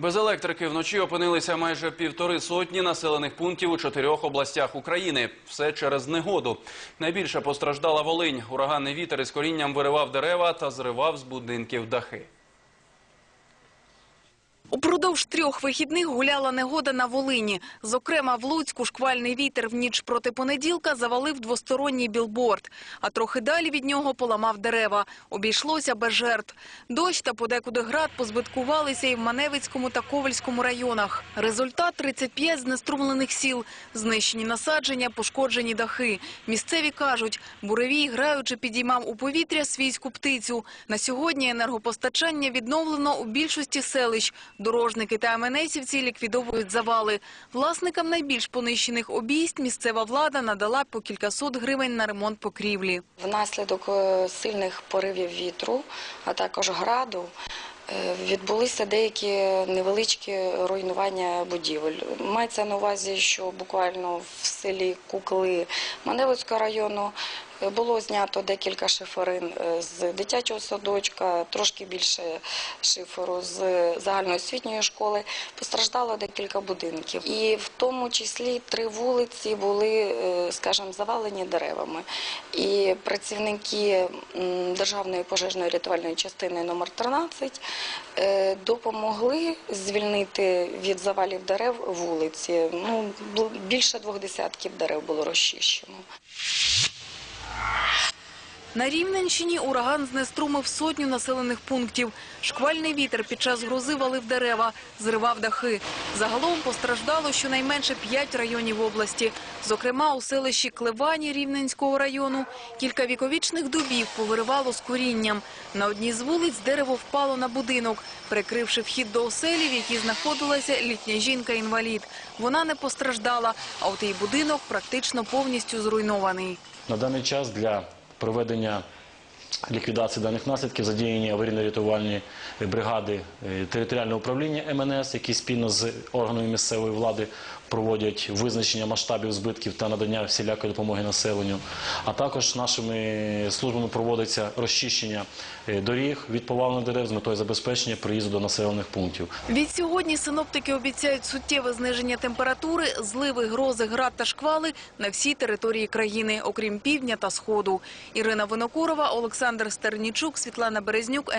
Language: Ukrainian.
Без електрики вночі опинилися майже півтори сотні населених пунктів у чотирьох областях України. Все через негоду. Найбільше постраждала Волинь. Ураганний вітер із корінням виривав дерева та зривав з будинків дахи. Упродовж трьох вихідних гуляла негода на Волині. Зокрема, в Луцьку шквальний вітер в ніч проти понеділка завалив двосторонній білборд, а трохи далі від нього поламав дерева. Обійшлося без жертв. Дощ та подекуди град позбиткувалися і в Маневицькому та Ковальському районах. Результат – 35 знеструмлених сіл, знищені насадження, пошкоджені дахи. Місцеві кажуть, буревій, граючи, підіймав у повітря свійську птицю. На сьогодні енергопостачання відновлено у більшості селищ. Дорожники та МНСівці ліквідовують завали. Власникам найбільш понищених обійсть місцева влада надала по кількасот гривень на ремонт покрівлі. Внаслідок е, сильних поривів вітру, а також граду, е, відбулися деякі невеличкі руйнування будівель. Мається на увазі, що буквально в селі Кукли Маневицького району було знято декілька шиферин е, з дитячого садочка, трошки більше шиферу з загальноосвітньої школи. Постраждало декілька будинків. І в тому числі три вулиці були, е, скажімо, завалені деревами. І працівники Державної пожежної рятувальної частини номер 13 е, допомогли звільнити від завалів дерев вулиці. Ну, більше двох десятків дерев було розчищено. На Рівненщині ураган знеструмив сотню населених пунктів. Шквальний вітер під час грози валив дерева, зривав дахи. Загалом постраждало щонайменше п'ять районів області. Зокрема, у селищі Клевані Рівненського району кілька віковічних дубів повиривало з корінням. На одній з вулиць дерево впало на будинок, прикривши вхід до оселі, в якій знаходилася літня жінка-інвалід. Вона не постраждала, а от її будинок практично повністю зруйнований. На даний час для проведення ліквідації даних наслідків задіяні аварійно-рятувальні бригади е, територіального управління МНС, які спільно з органами місцевої влади проводять визначення масштабів збитків та надання всілякої допомоги населенню. А також нашими службами проводиться розчищення е, доріг від повалених дерев з метою забезпечення приїзду до населених пунктів. Від сьогодні синоптики обіцяють суттєве зниження температури, зливи, грози, град та шквали на всій території країни, окрім півдня та сходу. Ірина Винокурова, Олександр Стернічук, Світлана Березнюк,